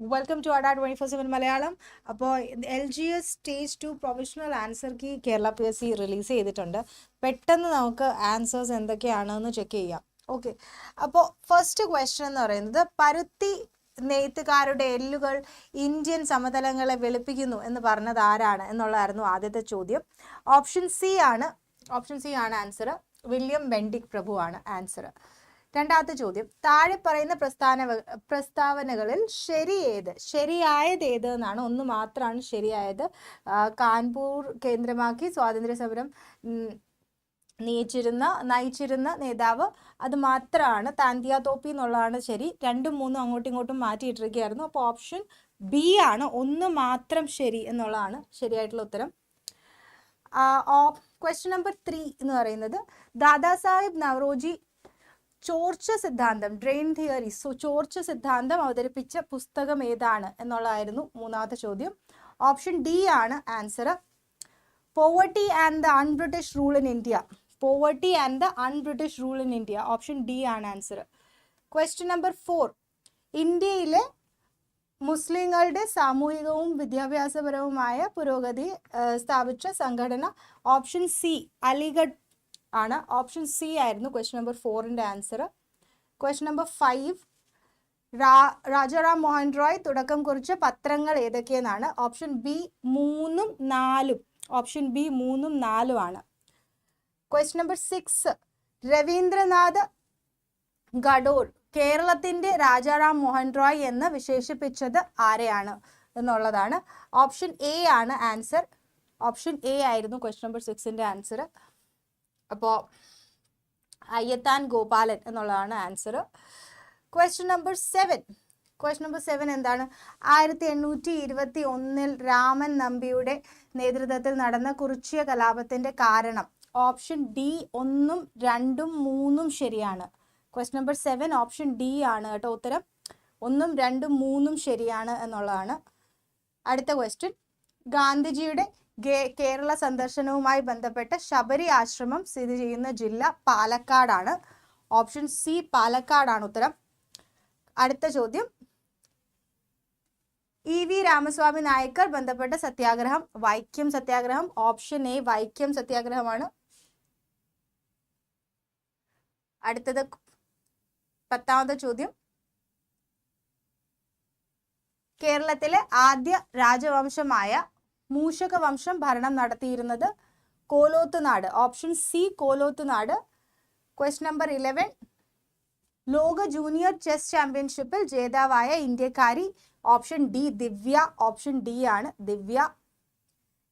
Welcome to Ada twenty four seven Malayalam അപ്പോൾ L G S stage two professional answer key Kerala P S C release ചെയ്തിട്ടുണ്ട്. പെട്ടെന്ന് നമുക്ക് answers എന്തൊക്കെയാണെന്ന് check ചെയ്യാം. Okay അപ്പോൾ first question എന്ന് പറയുന്നത് പരുത്തി നെയ്ത്തുകാരുടെ എല്ലുകൾ ഇന്ത്യൻ സമതലങ്ങളെ വെളുപ്പിക്കുന്നു എന്ന് പറഞ്ഞത് ആരാണ് എന്നുള്ളതായിരുന്നു ആദ്യത്തെ ചോദ്യം. ഓപ്ഷൻ സി ആണ്. ഓപ്ഷൻ സി ആണ് ആൻസർ വില്യം ബെൻഡിക് പ്രഭു ആണ് ആൻസർ രണ്ടാമത്തെ ചോദ്യം. താഴെ പറയുന്ന പ്രസ്ഥാന പ്രസ്താവനകളിൽ ശരി ഏത്? ശരിയായത് ഏത് എന്നാണ്. ഒന്ന് മാത്രമാണ് ശരിയായത്. കാൺപൂർ കേന്ദ്രമാക്കി സ്വാതന്ത്ര്യ സമരം നയിച്ചിരുന്ന നയിച്ചിരുന്ന നേതാവ് അത് മാത്രമാണ്. താന്തിയ തോപ്പി എന്നുള്ളതാണ് ശരി. രണ്ടും മൂന്നും അങ്ങോട്ടും ഇങ്ങോട്ടും മാറ്റിയിട്ടിരിക്കുകയായിരുന്നു. അപ്പോൾ ഓപ്ഷൻ ബി ആണ്. ഒന്ന് മാത്രം ശരി എന്നുള്ളതാണ് ശരിയായിട്ടുള്ള ഉത്തരം. ക്വസ്റ്റ്യൻ നമ്പർ ത്രീ എന്ന് പറയുന്നത്. ദാദാ സാഹിബ് നവറോജി ചോർച്ച സിദ്ധാന്തം ഡ്രെയിൻ തിയറി സോ ചോർച്ച സിദ്ധാന്തം അവതരിപ്പിച്ച പുസ്തകം ഏതാണ് എന്നുള്ളതായിരുന്നു മൂന്നാമത്തെ ചോദ്യം. ഓപ്ഷൻ ഡി ആണ് answer poverty and the unBritish rule in India poverty and the unBritish rule in India option D ആണ് ആൻസർ ക്വസ്റ്റ്യൻ നമ്പർ ഫോർ ഇന്ത്യയിലെ മുസ്ലിങ്ങളുടെ സാമൂഹികവും വിദ്യാഭ്യാസപരവുമായ പുരോഗതി സ്ഥാപിച്ച സംഘടന. ഓപ്ഷൻ സി അലിഗഡ് ആണ്. ഓപ്ഷൻ സി ആയിരുന്നു ക്വസ്റ്റ്യൻ നമ്പർ ഫോറിന്റെ answer question number five Rajaram Mohan Roy തുടക്കം കുറിച്ച പത്രങ്ങൾ ഏതൊക്കെയെന്നാണ്? ഓപ്ഷൻ ബി മൂന്നും നാലും ഓപ്ഷൻ ബി മൂന്നും നാലും ആണ്. ക്വസ്റ്റ്യൻ നമ്പർ സിക്സ് രവീന്ദ്രനാഥ് ഗഡോൾ കേരളത്തിന്റെ രാജാറാം മോഹൻ റോയ് എന്ന് വിശേഷിപ്പിച്ചത് ആരെയാണ് എന്നുള്ളതാണ്. ഓപ്ഷൻ എ ആണ് ആൻസർ ഓപ്ഷൻ എ ആയിരുന്നു ക്വസ്റ്റ്യൻ നമ്പർ സിക്സിന്റെ ആൻസർ അപ്പോൾ അയ്യത്താൻ ഗോപാലൻ എന്നുള്ളതാണ് answer question number seven question number seven എന്താണ്? ആയിരത്തി എണ്ണൂറ്റി ഇരുപത്തി ഒന്നിൽ രാമൻ നമ്പിയുടെ നേതൃത്വത്തിൽ നടന്ന കുറിച്ചിയ കലാപത്തിന്റെ കാരണം ഓപ്ഷൻ ഡി ഒന്നും രണ്ടും മൂന്നും ശരിയാണ്. Question number seven option D ആണ് കേട്ടോ ഉത്തരം. ഒന്നും രണ്ടും മൂന്നും ശരിയാണ് എന്നുള്ളതാണ്. അടുത്ത ക്വസ്റ്റ്യൻ ഗാന്ധിജിയുടെ കേരള സന്ദർശനവുമായി ബന്ധപ്പെട്ട് ശബരി ആശ്രമം സ്ഥിതി ചെയ്യുന്ന ജില്ല പാലക്കാടാണ്. ഓപ്ഷൻ സി പാലക്കാടാണ് ഉത്തരം. അടുത്ത ചോദ്യം. ഇ വി രാമസ്വാമി നായക്കർ ബന്ധപ്പെട്ട സത്യാഗ്രഹം. വൈക്കം സത്യാഗ്രഹം. ഓപ്ഷൻ എ വൈക്കം സത്യാഗ്രഹമാണ്. അടുത്തത് പത്താമത്തെ ചോദ്യം. കേരളത്തിലെ ആദ്യ രാജവംശമായ മൂഷക വംശം ഭരണം നടത്തിയിരുന്നത് Kolathunad. Option C Kolathunad. Question number eleven. ലോക ജൂനിയർ ചെസ് ചാമ്പ്യൻഷിപ്പിൽ ജേതാവായ ഇന്ത്യക്കാരി option D Divya option D ആണ് ദിവ്യ.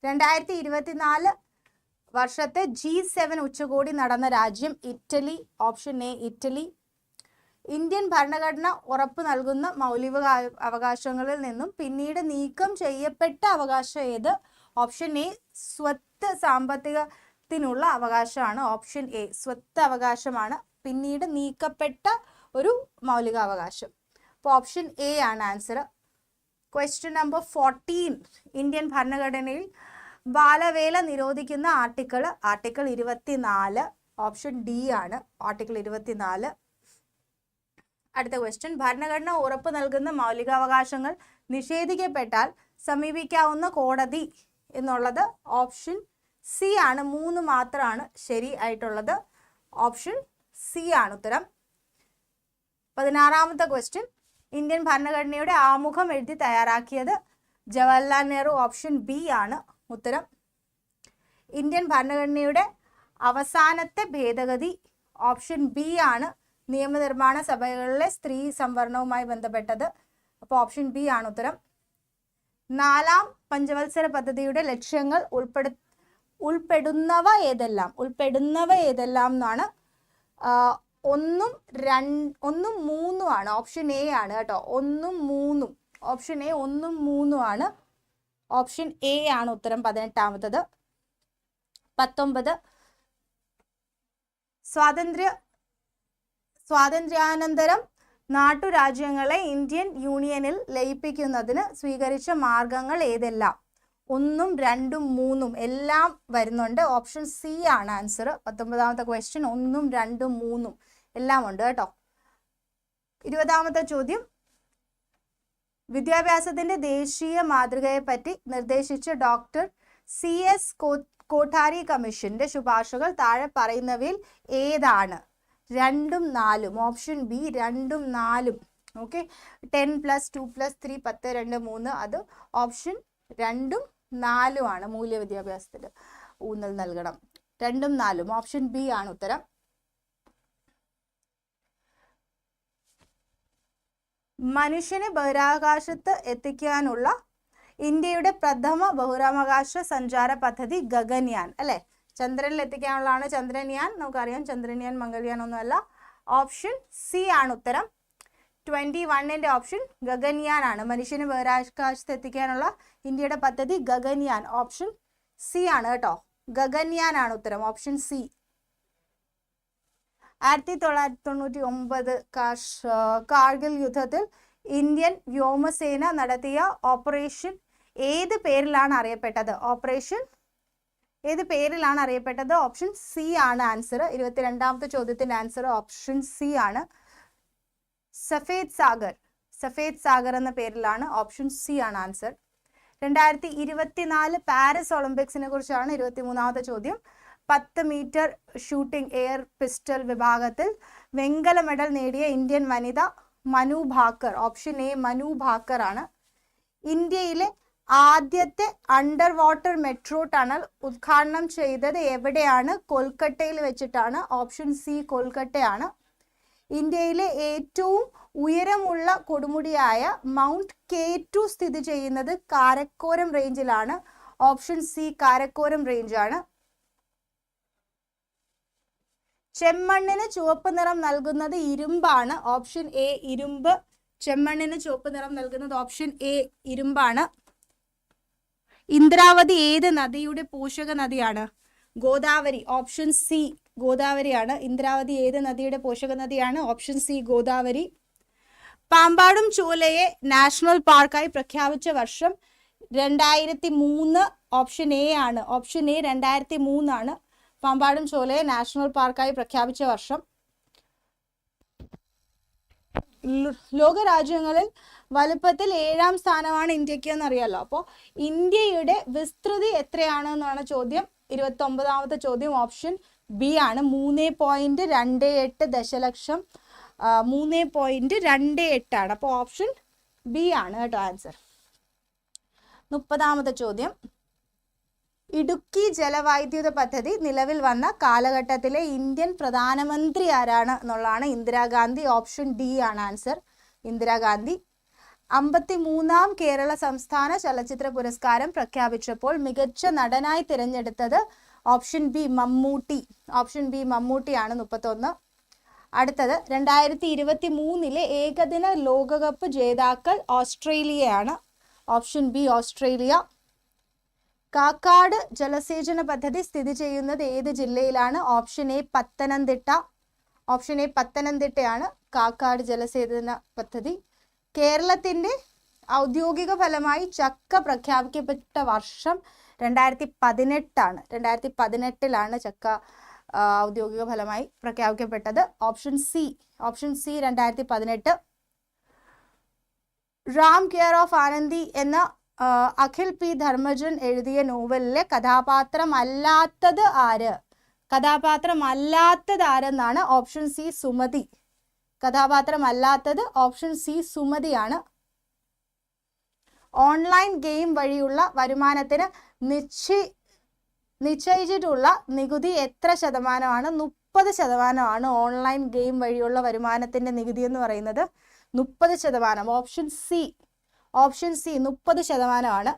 രണ്ടായിരത്തി ഇരുപത്തിനാല് വർഷത്തെ ജി സെവൻ ഉച്ചകോടി നടന്ന രാജ്യം Italy option A Italy. Indian ഭരണഘടന ഉറപ്പ് നൽകുന്ന മൗലിക അവകാശങ്ങളിൽ നിന്നും പിന്നീട് നീക്കം ചെയ്യപ്പെട്ട അവകാശം ഏത്? ഓപ്ഷൻ എ സ്വത്ത് സാമ്പത്തികത്തിനുള്ള അവകാശമാണ്. ഓപ്ഷൻ എ സ്വത്ത് അവകാശമാണ്. പിന്നീട് നീക്കപ്പെട്ട ഒരു മൗലികാവകാശം അപ്പോൾ ഓപ്ഷൻ എ ആണ് answer question number fourteen Indian ഭരണഘടനയിൽ ബാലവേല നിരോധിക്കുന്ന ആർട്ടിക്കിൾ ആർട്ടിക്കിൾ ഇരുപത്തിനാല്. ഓപ്ഷൻ ഡി ആണ്. ആർട്ടിക്കിൾ ഇരുപത്തിനാല്. അടുത്ത ക്വസ്റ്റ്യൻ ഭരണഘടന ഉറപ്പ് നൽകുന്ന മൗലികാവകാശങ്ങൾ നിഷേധിക്കപ്പെട്ടാൽ സമീപിക്കാവുന്ന കോടതി എന്നുള്ളത് ഓപ്ഷൻ സി ആണ്. മൂന്ന് മാത്രമാണ് ശരി ആയിട്ടുള്ളത്. ഓപ്ഷൻ സി ആണ് ഉത്തരം. പതിനാറാമത്തെ ക്വസ്റ്റ്യൻ ഇന്ത്യൻ ഭരണഘടനയുടെ ആമുഖം എഴുതി തയ്യാറാക്കിയത് ജവഹർലാൽ നെഹ്റു. ഓപ്ഷൻ ബി ആണ് ഉത്തരം. ഇന്ത്യൻ ഭരണഘടനയുടെ അവസാനത്തെ ഭേദഗതി ഓപ്ഷൻ ബി ആണ്. നിയമനിർമ്മാണ സഭകളിലെ സ്ത്രീ സംവരണവുമായി ബന്ധപ്പെട്ടത്. അപ്പോൾ ഓപ്ഷൻ ബി ആണ് ഉത്തരം. നാലാം പഞ്ചവത്സര പദ്ധതിയുടെ ലക്ഷ്യങ്ങൾ ഉൾപ്പെടു ഉൾപ്പെടുന്നവ ഏതെല്ലാം? ഉൾപ്പെടുന്നവ ഏതെല്ലാം എന്നാണ് ഒന്നും രണ്ട് ഒന്നും മൂന്നും ആണ്. ഓപ്ഷൻ എ ആണ് കേട്ടോ. ഒന്നും മൂന്നും. ഓപ്ഷൻ എ ഒന്നും മൂന്നും ആണ്. ഓപ്ഷൻ എ ആണ് ഉത്തരം പതിനെട്ടാമത്തത്. പത്തൊമ്പത്. സ്വാതന്ത്ര്യ സ്വാതന്ത്ര്യാനന്തരം നാട്ടുരാജ്യങ്ങളെ ഇന്ത്യൻ യൂണിയനിൽ ലയിപ്പിക്കുന്നതിന് സ്വീകരിച്ച മാർഗങ്ങൾ ഏതെല്ലാം? ഒന്നും രണ്ടും മൂന്നും എല്ലാം വരുന്നുണ്ട്. ഓപ്ഷൻ സി ആണ് ആൻസർ. പത്തൊമ്പതാമത്തെ ക്വസ്റ്റ്യൻ ഒന്നും രണ്ടും മൂന്നും എല്ലാം ഉണ്ട് കേട്ടോ. ഇരുപതാമത്തെ ചോദ്യം. വിദ്യാഭ്യാസത്തിന്റെ ദേശീയ മാതൃകയെ പറ്റി നിർദ്ദേശിച്ച ഡോക്ടർ സി എസ് കോഠാരി കമ്മീഷന്റെ ശുപാർശകൾ താഴെ പറയുന്നവയിൽ ഏതാണ്? രണ്ടും നാലും. ഓപ്ഷൻ ബി രണ്ടും നാലും. Okay ten plus two plus three പത്ത് രണ്ട് മൂന്ന്. അത് ഓപ്ഷൻ രണ്ടും നാലുമാണ് മൂല്യ വിദ്യാഭ്യാസത്തിൽ ഊന്നൽ നൽകണം. രണ്ടും നാലും. ഓപ്ഷൻ ബി ആണ് ഉത്തരം. മനുഷ്യനെ ബഹിരാകാശത്ത് എത്തിക്കാനുള്ള ഇന്ത്യയുടെ പ്രഥമ ബഹിരാകാശ സഞ്ചാര പദ്ധതി ഗഗൻയാൻ അല്ലെ? ചന്ദ്രനിൽ എത്തിക്കാനുള്ളതാണ് ചന്ദ്രൻയാൻ നമുക്കറിയാം ചന്ദ്രൻയാൻ മംഗൾയാൻ ഒന്നുമല്ല. ഓപ്ഷൻ സി ആണ് ഉത്തരം. ട്വന്റി വണ്ണിന്റെ ഓപ്ഷൻ ഗഗൻയാൻ ആണ്. മനുഷ്യന് ബഹിരാകാശത്ത് എത്തിക്കാനുള്ള ഇന്ത്യയുടെ പദ്ധതി ഗഗൻയാൻ. ഓപ്ഷൻ സി ആണ് കേട്ടോ. ഗഗൻയാൻ ആണ് ഉത്തരം. ഓപ്ഷൻ സി ആയിരത്തി തൊള്ളായിരത്തി തൊണ്ണൂറ്റി ഒമ്പത് കാർഗിൽ യുദ്ധത്തിൽ ഇന്ത്യൻ വ്യോമസേന നടത്തിയ ഓപ്പറേഷൻ ഏത് പേരിലാണ് അറിയപ്പെട്ടത്? ഓപ്പറേഷൻ ഏത് പേരിലാണ് അറിയപ്പെട്ടത്? ഓപ്ഷൻ സി ആണ് ആൻസർ ഇരുപത്തിരണ്ടാമത്തെ ചോദ്യത്തിന്റെ ആൻസർ ഓപ്ഷൻ സി ആണ്. സഫേദ് സാഗർ. സഫേദ് സാഗർ എന്ന പേരിലാണ് ഓപ്ഷൻ സി ആണ് ആൻസർ രണ്ടായിരത്തി ഇരുപത്തിനാല് പാരീസ് ഒളിമ്പിക്സിനെ കുറിച്ചാണ് ഇരുപത്തി മൂന്നാമത്തെ ചോദ്യം. പത്ത് മീറ്റർ ഷൂട്ടിംഗ് എയർ പിസ്റ്റൽ വിഭാഗത്തിൽ വെങ്കല മെഡൽ നേടിയ ഇന്ത്യൻ വനിത മനു ഭാക്കർ. ഓപ്ഷൻ എ മനു ഭാക്കർ ആണ്. ഇന്ത്യയിലെ ആദ്യത്തെ അണ്ടർ വാട്ടർ മെട്രോ ടണൽ ഉദ്ഘാടനം ചെയ്തത് എവിടെയാണ്? കൊൽക്കട്ടയിൽ വെച്ചിട്ടാണ്. ഓപ്ഷൻ സി കൊൽക്കട്ടയാണ്. ഇന്ത്യയിലെ ഏറ്റവും ഉയരമുള്ള കൊടുമുടിയായ മൗണ്ട് കെ ടു സ്ഥിതി ചെയ്യുന്നത് കാരക്കോരം റേഞ്ചിലാണ്. Option C Karakoram റേഞ്ചാണ്. ചെമ്മണ്ണിന് ചുവപ്പ് നിറം നൽകുന്നത് ഇരുമ്പാണ്. ഓപ്ഷൻ എ ഇരുമ്പ്. ചെമ്മണ്ണിന് ചുവപ്പ് നിറം നൽകുന്നത് ഓപ്ഷൻ എ ഇരുമ്പാണ്. ഇന്ദ്രാവതി ഏത് നദിയുടെ പോഷക നദിയാണ്? ഗോദാവരി ഓപ്ഷൻ സി ഗോദാവരിയാണ്. ഇന്ദ്രാവതി ഏത് നദിയുടെ പോഷക നദിയാണ്? Option C Godavari. പാമ്പാടും ചൂലയെ നാഷണൽ പാർക്കായി പ്രഖ്യാപിച്ച വർഷം രണ്ടായിരത്തി മൂന്ന് ഓപ്ഷൻ എ ആണ്. ഓപ്ഷൻ എ രണ്ടായിരത്തി മൂന്നാണ് പാമ്പാടും ചോലയെ നാഷണൽ പാർക്കായി പ്രഖ്യാപിച്ച വർഷം. ലോകരാജ്യങ്ങളിൽ വലുപ്പത്തിൽ ഏഴാം സ്ഥാനമാണ് ഇന്ത്യയ്ക്ക് എന്നറിയാലോ. അപ്പോൾ ഇന്ത്യയുടെ വിസ്തൃതി എത്രയാണ് എന്നാണ് ചോദ്യം. ഇരുപത്തി ഒമ്പതാമത്തെ ചോദ്യം ഓപ്ഷൻ ബി ആണ്. മൂന്ന് പോയിന്റ് രണ്ട് എട്ട് ദശലക്ഷം മൂന്ന് പോയിന്റ് രണ്ട് എട്ടാണ് അപ്പോൾ ഓപ്ഷൻ ബി ആണ് കേട്ടോ ആൻസർ. മുപ്പതാമത്തെ ചോദ്യം. ഇടുക്കി ജലവൈദ്യുത പദ്ധതി നിലവിൽ വന്ന കാലഘട്ടത്തിലെ ഇന്ത്യൻ പ്രധാനമന്ത്രി ആരാണ് എന്നുള്ളതാണ് ഇന്ദിരാഗാന്ധി. ഓപ്ഷൻ ഡി ആണ് ആൻസർ. ഇന്ദിരാഗാന്ധി അമ്പത്തി മൂന്നാം കേരള സംസ്ഥാന ചലച്ചിത്ര പുരസ്കാരം പ്രഖ്യാപിച്ചപ്പോൾ മികച്ച നടനായി തിരഞ്ഞെടുത്തത് option B Mammootty. Option B മമ്മൂട്ടിയാണ് മുപ്പത്തൊന്ന്. അടുത്തത് രണ്ടായിരത്തി ഇരുപത്തി മൂന്നിലെ ഏകദിന ലോകകപ്പ് ജേതാക്കൾ ഓസ്ട്രേലിയയാണ്. Option B Australia. കാക്കാട് ജലസേചന പദ്ധതി സ്ഥിതി ചെയ്യുന്നത് ഏത് ജില്ലയിലാണ്? Option A Pathanamthitta. Option A പത്തനംതിട്ടയാണ് Kakkad ജലസേചന പദ്ധതി. കേരളത്തിന്റെ ഔദ്യോഗിക ഫലമായി ചക്ക പ്രഖ്യാപിക്കപ്പെട്ട വർഷം രണ്ടായിരത്തി പതിനെട്ടാണ് രണ്ടായിരത്തി പതിനെട്ടിലാണ് ചക്ക ഔദ്യോഗിക ഫലമായി പ്രഖ്യാപിക്കപ്പെട്ടത്. ഓപ്ഷൻ സി ഓപ്ഷൻ സി രണ്ടായിരത്തി പതിനെട്ട് റാം കെയർ ഓഫ് ആനന്ദി എന്ന അഖിൽ പി ധർമ്മജൻ എഴുതിയ നോവലിലെ കഥാപാത്രം കഥാപാത്രമല്ലാത്തത് ആര്? കഥാപാത്രമല്ലാത്തത് ആരെന്നാണ് ഓപ്ഷൻ സി സുമതി. കഥാപാത്രമല്ലാത്തത് ഓപ്ഷൻ സി സുമതിയാണ്. ഓൺലൈൻ ഗെയിം വഴിയുള്ള വരുമാനത്തിന് നിശ്ചയി നിശ്ചയിച്ചിട്ടുള്ള നികുതി എത്ര ശതമാനമാണ്? മുപ്പത് ശതമാനമാണ് ഓൺലൈൻ ഗെയിം വഴിയുള്ള വരുമാനത്തിന്റെ നികുതി എന്ന് പറയുന്നത്. മുപ്പത് ശതമാനം. ഓപ്ഷൻ സി ഓപ്ഷൻ സി മുപ്പത് ശതമാനമാണ്.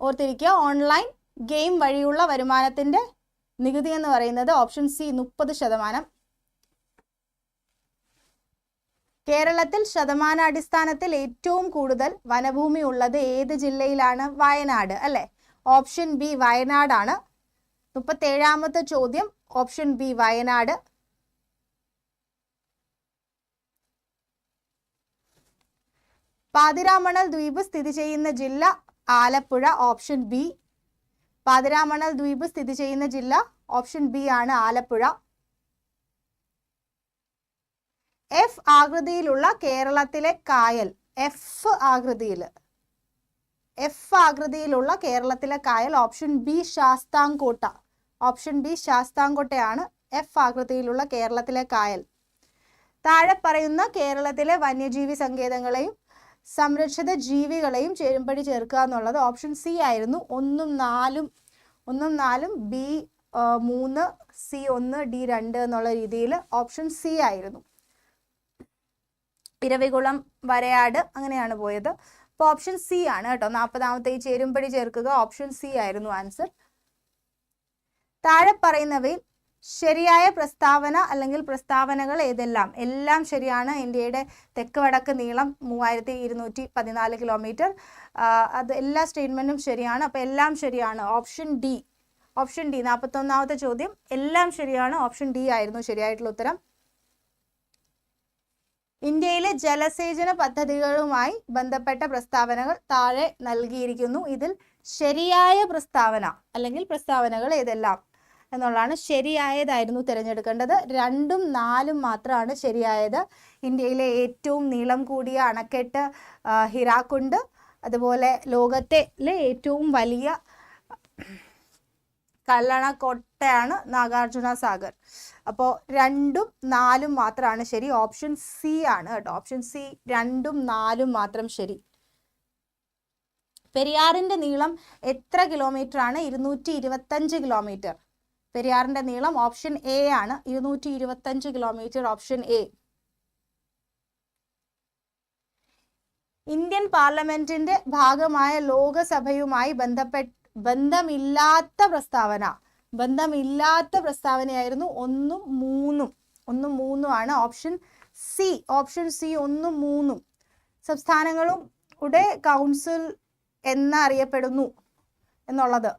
ഓർത്തിരിക്കുക ഓൺലൈൻ ഗെയിം വഴിയുള്ള വരുമാനത്തിന്റെ നികുതി എന്ന് പറയുന്നത് ഓപ്ഷൻ സി മുപ്പത് ശതമാനം. കേരളത്തിൽ ശതമാനാടിസ്ഥാനത്തിൽ ഏറ്റവും കൂടുതൽ വനഭൂമി ഉള്ളത് ഏത് ജില്ലയിലാണ്? വയനാട് അല്ലെ? ഓപ്ഷൻ ബി വയനാടാണ്. മുപ്പത്തേഴാമത്തെ ചോദ്യം ഓപ്ഷൻ ബി വയനാട്. പാതിരാമണൽ ദ്വീപ് സ്ഥിതി ചെയ്യുന്ന ജില്ല ആലപ്പുഴ ഓപ്ഷൻ ബി. പാതിരാമണൽ ദ്വീപ് സ്ഥിതി ചെയ്യുന്ന ജില്ല ഓപ്ഷൻ ബി ആണ് ആലപ്പുഴ. എഫ് ആകൃതിയിലുള്ള കേരളത്തിലെ കായൽ എഫ് ആകൃതിയിൽ എഫ് ആകൃതിയിലുള്ള കേരളത്തിലെ കായൽ option B Sasthamkotta. Option B ശാസ്താംകോട്ടയാണ് F ആകൃതിയിലുള്ള കേരളത്തിലെ കായൽ. താഴെ പറയുന്ന കേരളത്തിലെ വന്യജീവി സങ്കേതങ്ങളെയും സംരക്ഷിത ജീവികളെയും ചേരുംപടി ചേർക്കുക എന്നുള്ളത് ഓപ്ഷൻ സി ആയിരുന്നു. ഒന്നും നാലും ഒന്നും നാലും ബി മൂന്ന് സി ഒന്ന് ഡി രണ്ട് എന്നുള്ള രീതിയിൽ ഓപ്ഷൻ സി ആയിരുന്നു. ഇരവികുളം വരയാട് അങ്ങനെയാണ് പോയത്. അപ്പോൾ ഓപ്ഷൻ സി ആണ് കേട്ടോ. നാൽപ്പതാമത്തെ ഈ ചേരുംപടി ചേർക്കുക. ഓപ്ഷൻ സി ആയിരുന്നു ആൻസർ താഴെ പറയുന്നവയിൽ ശരിയായ പ്രസ്താവന അല്ലെങ്കിൽ പ്രസ്താവനകൾ ഏതെല്ലാം? എല്ലാം ശരിയാണ്. ഇന്ത്യയുടെ തെക്ക് വടക്ക് നീളം മൂവായിരത്തി ഇരുന്നൂറ്റി പതിനാല് കിലോമീറ്റർ അത് എല്ലാ സ്റ്റേറ്റ്മെന്റും ശരിയാണ്. അപ്പോൾ എല്ലാം ശരിയാണ്. ഓപ്ഷൻ ഡി ഓപ്ഷൻ ഡി നാൽപ്പത്തൊന്നാമത്തെ ചോദ്യം. എല്ലാം ശരിയാണ്. ഓപ്ഷൻ ഡി ആയിരുന്നു ശരിയായിട്ടുള്ള ഉത്തരം. ഇന്ത്യയിലെ ജലസേചന പദ്ധതികളുമായി ബന്ധപ്പെട്ട പ്രസ്താവനകൾ താഴെ നൽകിയിരിക്കുന്നു. ഇതിൽ ശരിയായ പ്രസ്താവന അല്ലെങ്കിൽ പ്രസ്താവനകൾ ഏതെല്ലാം എന്നുള്ളതാണ് ശരിയായതായിരുന്നു തിരഞ്ഞെടുക്കേണ്ടത്. രണ്ടും നാലും മാത്രമാണ് ശരിയായത്. ഇന്ത്യയിലെ ഏറ്റവും നീളം കൂടിയ അണക്കെട്ട് ഹിറാക്കുണ്ട്. അതുപോലെ ലോകത്തിലെ ഏറ്റവും വലിയ കല്ലണക്കൊട്ടയാണ് നാഗാർജുന സാഗർ. അപ്പോൾ രണ്ടും നാലും മാത്രമാണ് ശരി. ഓപ്ഷൻ സി ആണ് കേട്ടോ. ഓപ്ഷൻ സി രണ്ടും നാലും മാത്രം ശരി. പെരിയാറിന്റെ നീളം എത്ര കിലോമീറ്റർ ആണ് ഇരുന്നൂറ്റി ഇരുപത്തഞ്ച് കിലോമീറ്റർ. പെരിയാറിന്റെ നീളം ഓപ്ഷൻ എ ആണ്. ഇരുന്നൂറ്റി ഇരുപത്തഞ്ച് കിലോമീറ്റർ ഓപ്ഷൻ എ. ഇന്ത്യൻ പാർലമെന്റിന്റെ ഭാഗമായ ലോകസഭയുമായി ബന്ധപ്പെട്ട് ബന്ധമില്ലാത്ത പ്രസ്താവന. ബന്ധമില്ലാത്ത പ്രസ്താവനയായിരുന്നു ഒന്നും മൂന്നും. ഒന്നും മൂന്നും ആണ് ഓപ്ഷൻ സി. ഓപ്ഷൻ സി ഒന്നും മൂന്നും. സംസ്ഥാനങ്ങളും ഉടെ കൗൺസിൽ എന്നറിയപ്പെടുന്നു എന്നുള്ളത്.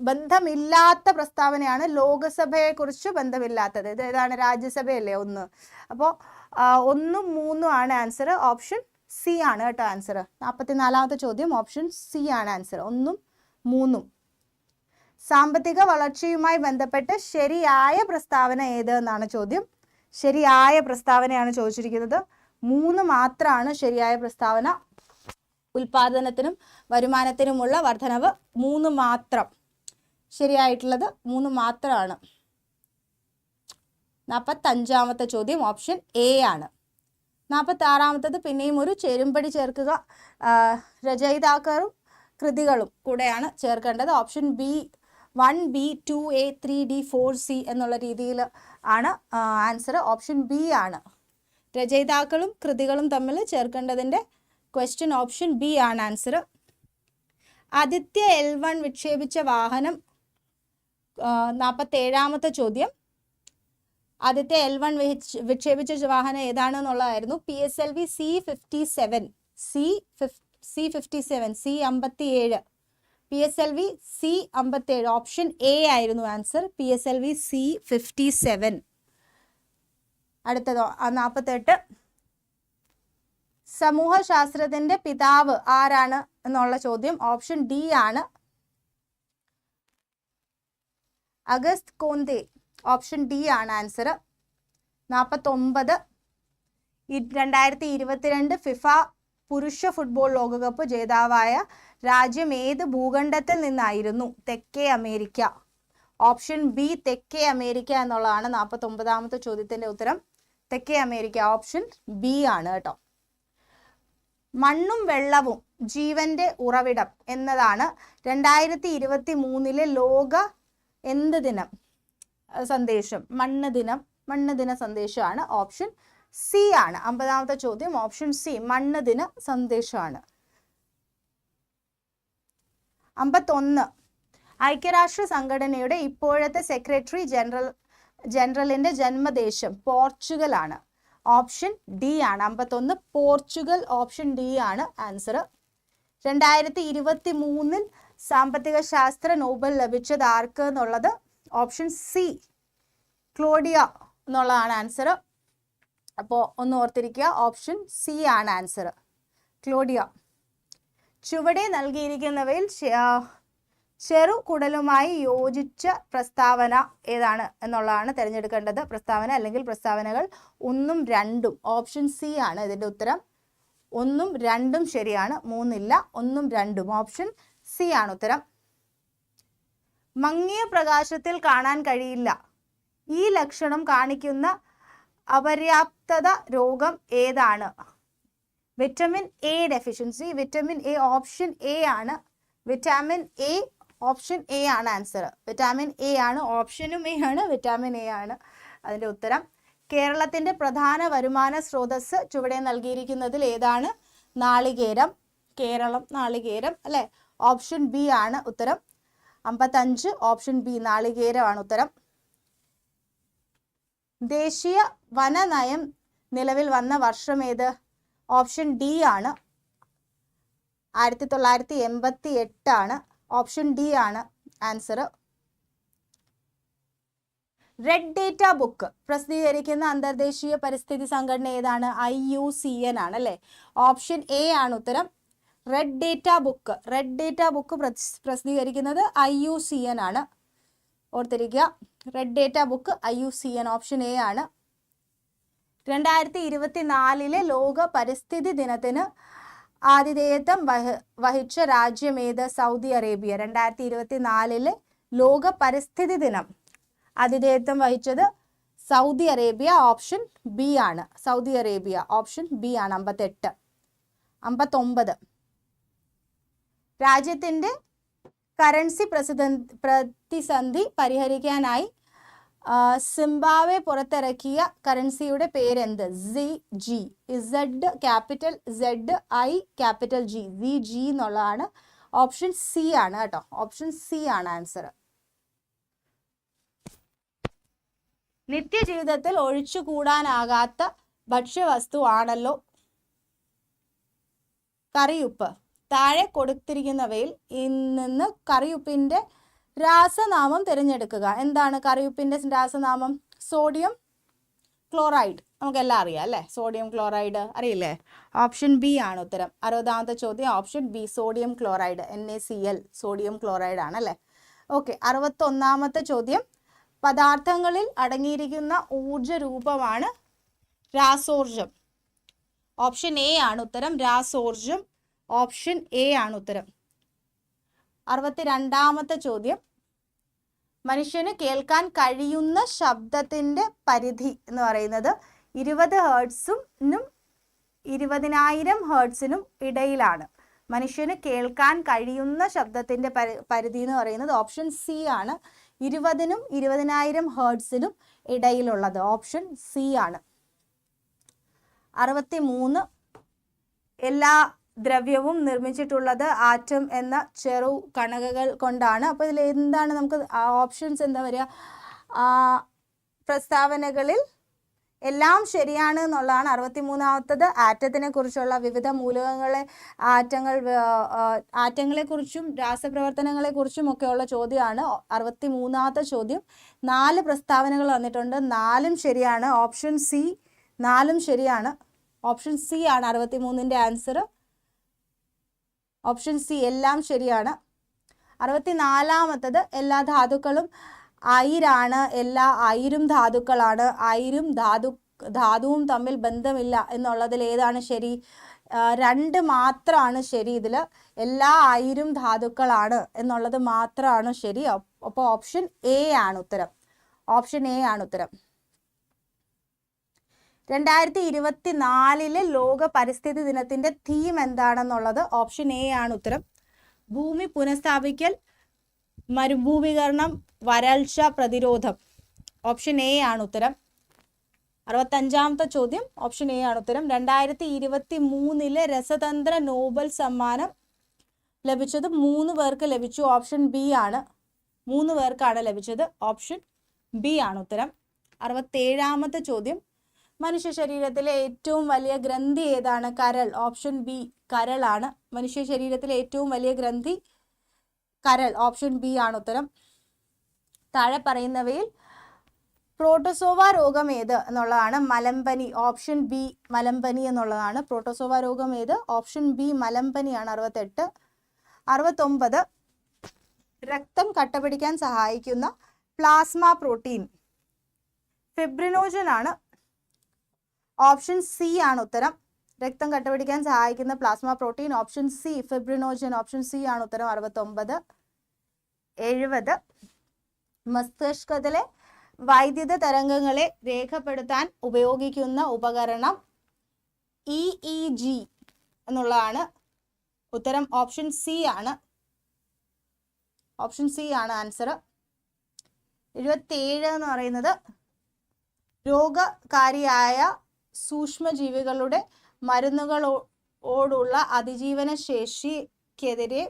ബന്ധമില്ലാത്ത പ്രസ്താവനയാണ് ലോകസഭയെ കുറിച്ച് ബന്ധമില്ലാത്തത്. ഇത് ഏതാണ്? രാജ്യസഭയല്ലേ ഒന്ന്. അപ്പോൾ ഒന്നും മൂന്നും ആണ് ആൻസർ ഓപ്ഷൻ സി ആണ് കേട്ടോ ആൻസർ നാൽപ്പത്തിനാലാമത്തെ ചോദ്യം ഓപ്ഷൻ സി ആണ് ആൻസർ ഒന്നും മൂന്നും. സാമ്പത്തിക വളർച്ചയുമായി ബന്ധപ്പെട്ട് ശരിയായ പ്രസ്താവന ഏത് എന്നാണ് ചോദ്യം. ശരിയായ പ്രസ്താവനയാണ് ചോദിച്ചിരിക്കുന്നത്. മൂന്ന് മാത്രമാണ് ശരിയായ പ്രസ്താവന. ഉൽപാദനത്തിനും വരുമാനത്തിനുമുള്ള വർധനവ് മൂന്ന് മാത്രം. ശരിയായിട്ടുള്ളത് മൂന്ന് മാത്രമാണ്. നാൽപ്പത്തഞ്ചാമത്തെ ചോദ്യം ഓപ്ഷൻ എ ആണ്. നാൽപ്പത്തി ആറാമത്തത് പിന്നെയും ഒരു ചേരുംപടി ചേർക്കുക രചയിതാക്കാറും കൃതികളും കൂടെയാണ് ചേർക്കേണ്ടത്. Option B one B two A three D four C എന്നുള്ള രീതിയിൽ ആണ് ആൻസർ. ഓപ്ഷൻ ബി ആണ്. രചയിതാക്കളും കൃതികളും തമ്മിൽ ചേർക്കേണ്ടതിന്റെ ക്വസ്റ്റ്യൻ ഓപ്ഷൻ ബി ആണ് ആൻസർ. ആദിത്യ എൽ വൺ വിക്ഷേപിച്ച വാഹനം നാൽപ്പത്തേഴാമത്തെ ചോദ്യം. ആദ്യത്തെ എൽ വൺ വിക്ഷേപിച്ച വാഹനം ഏതാണെന്നുള്ളതായിരുന്നു P S L V C fifty seven. C C fifty seven C അമ്പത്തി ഏഴ് P S L V C അമ്പത്തേഴ് ഓപ്ഷൻ എ ആയിരുന്നു answer P S L V C fifty seven അടുത്തതോ നാൽപ്പത്തെട്ട് സമൂഹശാസ്ത്രത്തിന്റെ പിതാവ് ആരാണ് എന്നുള്ള ചോദ്യം ഓപ്ഷൻ ഡി ആണ്. അഗസ്റ്റ് കോന്തേ ഓപ്ഷൻ ഡി ആണ് ആൻസർ നാൽപ്പത്തൊമ്പത് രണ്ടായിരത്തി ഇരുപത്തിരണ്ട് ഫിഫ പുരുഷ ഫുട്ബോൾ ലോകകപ്പ് ജേതാവായ രാജ്യം ഏത് ഭൂഖണ്ഡത്തിൽ നിന്നായിരുന്നു? തെക്കേ അമേരിക്ക. ഓപ്ഷൻ ബി തെക്കേ അമേരിക്ക എന്നുള്ളതാണ് നാൽപ്പത്തൊമ്പതാമത്തെ ചോദ്യത്തിന്റെ ഉത്തരം. തെക്കേ അമേരിക്ക. ഓപ്ഷൻ ബി ആണ് കേട്ടോ. മണ്ണും വെള്ളവും ജീവന്റെ ഉറവിടം എന്നതാണ് രണ്ടായിരത്തി ഇരുപത്തി മൂന്നിലെ ലോക എന്ത് ദിനം? സന്ദേശം. മണ്ണ് ദിനം. മണ്ണ് ദിന സന്ദേശമാണ്. ഓപ്ഷൻ സി ആണ്. അമ്പതാമത്തെ ചോദ്യം ഓപ്ഷൻ സി മണ്ണ് ദിന സന്ദേശമാണ്. അമ്പത്തൊന്ന് ഐക്യരാഷ്ട്ര സംഘടനയുടെ ഇപ്പോഴത്തെ സെക്രട്ടറി ജനറൽ ജനറലിന്റെ ജന്മദേശം പോർച്ചുഗൽ ആണ് ഓപ്ഷൻ ഡി ആണ്. അമ്പത്തൊന്ന് പോർച്ചുഗൽ ഓപ്ഷൻ ഡി ആണ് ആൻസർ രണ്ടായിരത്തി ഇരുപത്തി മൂന്നിൽ സാമ്പത്തിക ശാസ്ത്ര നോബൽ ലഭിച്ചത് ആർക്ക് എന്നുള്ളത്? ഓപ്ഷൻ സി ക്ലോഡിയ എന്നുള്ളതാണ് ആൻസർ അപ്പോൾ ഒന്ന് ഓർത്തിരിക്കുക ഓപ്ഷൻ സി ആണ് ആൻസർ ക്ലോഡിയ ചുവടെ നൽകിയിരിക്കുന്നവയിൽ ചെറു കുടലുമായി യോജിച്ച പ്രസ്താവന ഏതാണ് എന്നുള്ളതാണ് തിരഞ്ഞെടുക്കേണ്ടത്. പ്രസ്താവന അല്ലെങ്കിൽ പ്രസ്താവനകൾ ഒന്നും രണ്ടും ഓപ്ഷൻ സി ആണ് ഇതിന്റെ ഉത്തരം. ഒന്നും രണ്ടും ശരിയാണ് മൂന്നില്ല ഒന്നും രണ്ടും ഓപ്ഷൻ സി ആണ് ഉത്തരം. മങ്ങിയ പ്രകാശത്തിൽ കാണാൻ കഴിയില്ല. ഈ ലക്ഷണം കാണിക്കുന്ന അപര്യാപ്തത രോഗം ഏതാണ്? Vitamin A deficiency vitamin A option A ആണ്. വിറ്റാമിൻ എ ഓപ്ഷൻ എ ആണ് ആൻസർ വിറ്റാമിൻ എ ആണ് ഓപ്ഷനും എ ആണ് വിറ്റാമിൻ എ ആണ് അതിന്റെ ഉത്തരം. കേരളത്തിന്റെ പ്രധാന വരുമാന സ്രോതസ് ചുവടെ നൽകിയിരിക്കുന്നതിൽ ഏതാണ്? നാളികേരം. കേരളം നാളികേരം അല്ലേ? ഓപ്ഷൻ ബി ആണ് ഉത്തരം. അമ്പത്തഞ്ച് ഓപ്ഷൻ ബി നാളികേരമാണ് ഉത്തരം. ദേശീയ വന നയം നിലവിൽ വന്ന വർഷം ഏത്? ഓപ്ഷൻ ഡി ആണ്. ആയിരത്തി തൊള്ളായിരത്തി എൺപത്തി എട്ടാണ് ഓപ്ഷൻ ഡി ആണ് ആൻസർ റെഡ് ഡേറ്റ ബുക്ക് പ്രസിദ്ധീകരിക്കുന്ന അന്തർദേശീയ പരിസ്ഥിതി സംഘടന ഏതാണ്? ഐ യു സി എൻ ആണ് അല്ലേ? ഓപ്ഷൻ എ ആണ് ഉത്തരം. Red data book red data book പ്രസിദ്ധീകരിക്കുന്നത് ഐ യു സി എൻ ആണ്. ഓർത്തിരിക്കുക. Red data book I U C N option A ആണ്. രണ്ടായിരത്തി ഇരുപത്തി ലോക പരിസ്ഥിതി ദിനത്തിന് ആതിഥേയത്വം വഹ വഹിച്ച രാജ്യമേത് സൗദി അറേബ്യ. രണ്ടായിരത്തി ഇരുപത്തി ലോക പരിസ്ഥിതി ദിനം ആതിഥേയത്വം വഹിച്ചത് സൗദി അറേബ്യ ഓപ്ഷൻ ബി ആണ്. സൗദി അറേബ്യ ഓപ്ഷൻ ബി ആണ്. അമ്പത്തെട്ട് അമ്പത്തൊമ്പത്. രാജ്യത്തിന്റെ കറൻസി പ്രസിദ്ധ പ്രതിസന്ധി പരിഹരിക്കാനായി സിംബാവെ പുറത്തിറക്കിയ കറൻസിയുടെ പേരെന്ത്? C G. Z capital Z I capital G. C G എന്നുള്ളതാണ് ഓപ്ഷൻ സി ആണ് കേട്ടോ. ഓപ്ഷൻ സി ആണ് ആൻസർ. നിത്യജീവിതത്തിൽ ഒഴിച്ചുകൂടാനാകാത്ത ഭക്ഷ്യവസ്തു ആണല്ലോ കറിയുപ്പ്. താഴെ കൊടുത്തിരിക്കുന്നവയിൽ നിന്ന് കറിയുപ്പിന്റെ രാസനാമം തിരഞ്ഞെടുക്കുക. എന്താണ് കറിയുപ്പിന്റെ രാസനാമം? Sodium chloride. നമുക്കെല്ലാം അറിയാം അല്ലേ? Sodium chloride. അറിയില്ലേ? ഓപ്ഷൻ ബി ആണ് ഉത്തരം. അറുപതാമത്തെ ചോദ്യം. Option B sodium chloride. N A C L sodium chloride ആണ് അല്ലേ? ഓക്കെ അറുപത്തൊന്നാമത്തെ ചോദ്യം. പദാർത്ഥങ്ങളിൽ അടങ്ങിയിരിക്കുന്ന ഊർജ രൂപമാണ് രാസോർജം ഓപ്ഷൻ എ ആണ് ഉത്തരം. രാസോർജം ഓപ്ഷൻ എ ആണ് ഉത്തരം. അറുപത്തിരണ്ടാമത്തെ ചോദ്യം. മനുഷ്യന് കേൾക്കാൻ കഴിയുന്ന ശബ്ദത്തിന്റെ പരിധി എന്ന് പറയുന്നത് ഇരുപത് ഹേർട്സും ഇരുപതിനായിരം ഹേർട്സിനും ഇടയിലാണ്. മനുഷ്യന് കേൾക്കാൻ കഴിയുന്ന ശബ്ദത്തിന്റെ പരിധി എന്ന് പറയുന്നത് ഓപ്ഷൻ സി ആണ്. ഇരുപതിനും ഇരുപതിനായിരം ഹേർട്സിനും ഇടയിലുള്ളത് ഓപ്ഷൻ സി ആണ്. അറുപത്തി മൂന്ന് എല്ലാ ദ്രവ്യവും നിർമ്മിച്ചിട്ടുള്ളത് ആറ്റം എന്ന ചെറു കണകകൾ കൊണ്ടാണ്. അപ്പോൾ ഇതിൽ എന്താണ് നമുക്ക് ഓപ്ഷൻസ് എന്താ പറയുക പ്രസ്താവനകളിൽ എല്ലാം ശരിയാണ് എന്നുള്ളതാണ് അറുപത്തി മൂന്നാമത്തത് ആറ്റത്തിനെ കുറിച്ചുള്ള വിവിധ മൂലകങ്ങളെ ആറ്റങ്ങൾ ആറ്റങ്ങളെക്കുറിച്ചും രാസപ്രവർത്തനങ്ങളെ കുറിച്ചും ഒക്കെയുള്ള ചോദ്യമാണ്. അറുപത്തി മൂന്നാമത്തെ ചോദ്യം. നാല് പ്രസ്താവനകൾ വന്നിട്ടുണ്ട്. നാലും ശരിയാണ്. ഓപ്ഷൻ സി നാലും ശരിയാണ്. ഓപ്ഷൻ സി ആണ് അറുപത്തി മൂന്നിന്റെ ആൻസർ ഓപ്ഷൻ സി എല്ലാം ശരിയാണ്. അറുപത്തി നാലാമത്തത് എല്ലാ ധാതുക്കളും അയിരാണ്. എല്ലാ അയിരും ധാതുക്കളാണ്. അയിരും ധാതു ധാതുവും തമ്മിൽ ബന്ധമില്ല എന്നുള്ളതിൽ ഏതാണ് ശരി? രണ്ട് മാത്രമാണ് ശരി ഇതിൽ. എല്ലാ അയിരും ധാതുക്കളാണ് എന്നുള്ളത് മാത്രമാണ് ശരി. അപ്പോൾ ഓപ്ഷൻ എ ആണ് ഉത്തരം. ഓപ്ഷൻ എ ആണ് ഉത്തരം. രണ്ടായിരത്തി ഇരുപത്തി നാലിലെ ലോക പരിസ്ഥിതി ദിനത്തിന്റെ തീം എന്താണെന്നുള്ളത് ഓപ്ഷൻ എ ആണ് ഉത്തരം. ഭൂമി പുനഃസ്ഥാപിക്കൽ മരുഭൂമീകരണം വരൾച്ച പ്രതിരോധം. ഓപ്ഷൻ എ ആണ് ഉത്തരം. അറുപത്തഞ്ചാമത്തെ ചോദ്യം ഓപ്ഷൻ എ ആണ് ഉത്തരം. രണ്ടായിരത്തി ഇരുപത്തി മൂന്നിലെ രസതന്ത്ര നോബൽ സമ്മാനം ലഭിച്ചത് മൂന്ന് പേർക്ക് ലഭിച്ചു ഓപ്ഷൻ ബി ആണ്. മൂന്ന് പേർക്കാണ് ലഭിച്ചത് ഓപ്ഷൻ ബി ആണ് ഉത്തരം. അറുപത്തേഴാമത്തെ ചോദ്യം മനുഷ്യ ശരീരത്തിലെ ഏറ്റവും വലിയ ഗ്രന്ഥി ഏതാണ്? കരൾ. ഓപ്ഷൻ ബി കരളാണ്. മനുഷ്യ ശരീരത്തിലെ ഏറ്റവും വലിയ ഗ്രന്ഥി കരൾ. ഓപ്ഷൻ ബി ആണ് ഉത്തരം. താഴെ പറയുന്നവയിൽ പ്രോട്ടോസോവ രോഗം ഏത് എന്നുള്ളതാണ് മലമ്പനി. ഓപ്ഷൻ ബി മലമ്പനി എന്നുള്ളതാണ്. പ്രോട്ടോസോവ രോഗം ഏത്? ഓപ്ഷൻ ബി മലമ്പനിയാണ് അറുപത്തെട്ട്. അറുപത്തൊമ്പത്. രക്തം കട്ടപിടിക്കാൻ സഹായിക്കുന്ന പ്ലാസ്മ പ്രോട്ടീൻ. ഫെബ്രിനോജൻ ആണ് ഓപ്ഷൻ സി ആണ് ഉത്തരം. രക്തം കട്ടപിടിക്കാൻ സഹായിക്കുന്ന plasma protein option C fibrinogen option C ആണ് ഉത്തരം. അറുപത്തൊമ്പത് എഴുപത്. മസ്തിഷ്കത്തിലെ വൈദ്യുത തരംഗങ്ങളെ രേഖപ്പെടുത്താൻ ഉപയോഗിക്കുന്ന ഉപകരണം ഇ ഇ ജി എന്നുള്ളതാണ് ഉത്തരം. ഓപ്ഷൻ സി ആണ്. ഓപ്ഷൻ സി ആണ് ആൻസർ എഴുപത്തിയേഴ് എന്ന് പറയുന്നത് രോഗകാരിയായ സൂക്ഷ്മജീവികളുടെ മരുന്നുകളോടുള്ള അതിജീവന ശേഷിക്കെതിരെ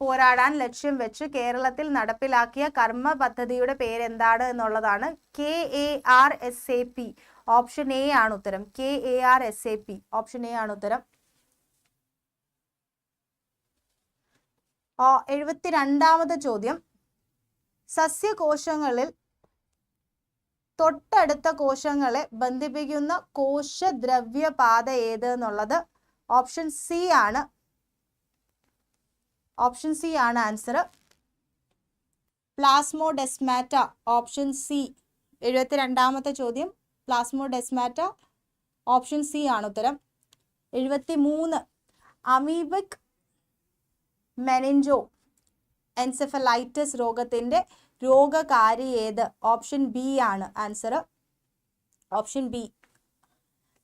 പോരാടാൻ ലക്ഷ്യം വെച്ച് കേരളത്തിൽ നടപ്പിലാക്കിയ കർമ്മ പദ്ധതിയുടെ പേരെന്താണ് എന്നുള്ളതാണ് K A R S A P. Option A ആണ് ഉത്തരം. K A R S A P. Option A ആണ് ഉത്തരം. എഴുപത്തിരണ്ടാമത് ചോദ്യം. സസ്യകോശങ്ങളിൽ തൊട്ടടുത്ത കോശങ്ങളെ ബന്ധിപ്പിക്കുന്ന കോശദ്രവ്യപാത ഏത് എന്നുള്ളത് ഓപ്ഷൻ സി ആണ്. ഓപ്ഷൻ സി ആണ് ആൻസർ. Plasmodesmata option C. എഴുപത്തിരണ്ടാമത്തെ ചോദ്യം. പ്ലാസ്മോഡെസ്മാറ്റ ഓപ്ഷൻ സി ആണ് ഉത്തരം. എഴുപത്തി മൂന്ന് അമീബിക് മെനിഞ്ചോ എൻസെഫലൈറ്റിസ് രോഗത്തിന്റെ രോഗകാരി ഏത്? ഓപ്ഷൻ ബി ആണ് answer option B.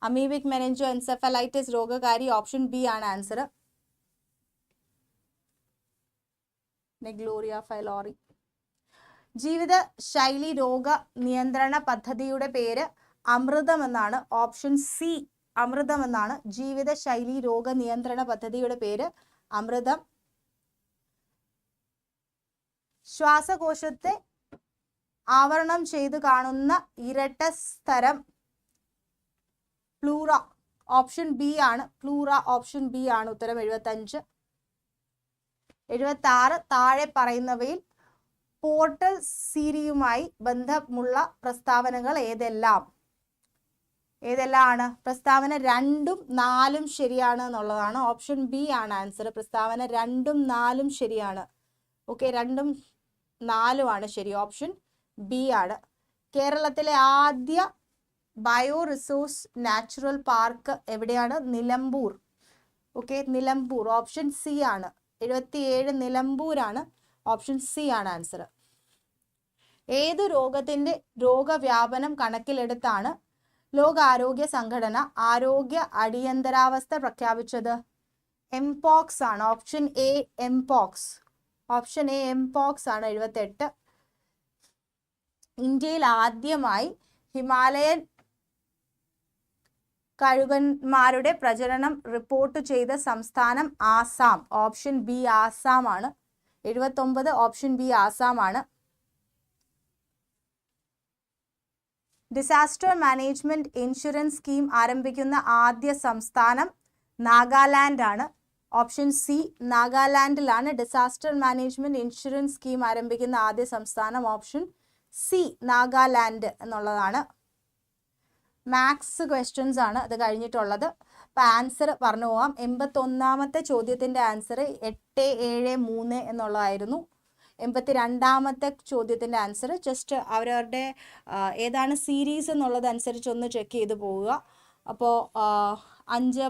Amoebic meningoencephalitis രോഗകാരി option B ആണ് ആൻസർ നെഗ്ലോറിയ ഫൈലോറി ജീവിത ശൈലി രോഗ നിയന്ത്രണ പദ്ധതിയുടെ പേര് അമൃതം എന്നാണ്. ഓപ്ഷൻ സി അമൃതം എന്നാണ്. ജീവിത ശൈലി രോഗ നിയന്ത്രണ പദ്ധതിയുടെ പേര് അമൃതം. ശ്വാസകോശത്തെ ആവരണം ചെയ്തു കാണുന്ന ഇരട്ട സ്ഥരം പ്ലൂറ ഓപ്ഷൻ ബി ആണ്. പ്ലൂറ ഓപ്ഷൻ ബി ആണ് ഉത്തരം. എഴുപത്തഞ്ച്. എഴുപത്തി ആറ് താഴെ പറയുന്നവയിൽ പോർട്ടൽ സീരിയുമായി ബന്ധമുള്ള പ്രസ്താവനകൾ ഏതെല്ലാം? ഏതെല്ലാം ആണ് പ്രസ്താവന രണ്ടും നാലും ശരിയാണ് എന്നുള്ളതാണ്. ഓപ്ഷൻ ബി ആണ് ആൻസർ പ്രസ്താവന രണ്ടും നാലും ശരിയാണ്. ഓക്കെ രണ്ടും നാലുമാണ് ശരി. ഓപ്ഷൻ ബി ആണ്. കേരളത്തിലെ ആദ്യ ബയോ റിസോഴ്സ് നാച്ചുറൽ പാർക്ക് എവിടെയാണ്? Nilambur. Okay Nilambur. Option C ആണ്. എഴുപത്തിയേഴ് നിലമ്പൂരാണ്. ഓപ്ഷൻ സി ആണ് ആൻസർ. ഏതു രോഗത്തിന്റെ രോഗവ്യാപനം കണക്കിലെടുത്താണ് ലോകാരോഗ്യ സംഘടന ആരോഗ്യ അടിയന്തരാവസ്ഥ പ്രഖ്യാപിച്ചത്? എംപോക്സ് ആണ്. Option A mpox option A mpox ആണ് എഴുപത്തെട്ട്. ഇന്ത്യയിൽ ആദ്യമായി ഹിമാലയൻ കഴുകന്മാരുടെ പ്രചരണം റിപ്പോർട്ട് ചെയ്ത സംസ്ഥാനം ആസാം. ഓപ്ഷൻ ബി ആസാം ആണ്. എഴുപത്തൊമ്പത് ഓപ്ഷൻ ബി ആസാം ആണ്. ഡിസാസ്റ്റർ മാനേജ്മെന്റ് ഇൻഷുറൻസ് സ്കീം ആരംഭിക്കുന്ന ആദ്യ സംസ്ഥാനം നാഗാലാൻഡ് ആണ്. ഓപ്ഷൻ സി നാഗാലാൻഡിലാണ് ഡിസാസ്റ്റർ മാനേജ്മെന്റ് ഇൻഷുറൻസ് സ്കീം ആരംഭിക്കുന്ന ആദ്യ സംസ്ഥാനം ഓപ്ഷൻ സി നാഗാലാൻഡ് എന്നുള്ളതാണ്. മാത്സ് ക്വസ്റ്റ്യൻസ് ആണ് അത് കഴിഞ്ഞിട്ടുള്ളത്. അപ്പം ആൻസർ പറഞ്ഞു പോവാം. എൺപത്തൊന്നാമത്തെ ചോദ്യത്തിന്റെ ആൻസർ എട്ട് ഏഴ് മൂന്ന് എന്നുള്ളതായിരുന്നു. എൺപത്തി രണ്ടാമത്തെ ചോദ്യത്തിന്റെ ആൻസർ ജസ്റ്റ് അവരവരുടെ ഏതാണ് സീരീസ് എന്നുള്ളതനുസരിച്ച് ഒന്ന് ചെക്ക് ചെയ്ത് പോവുക. അപ്പോൾ അഞ്ച്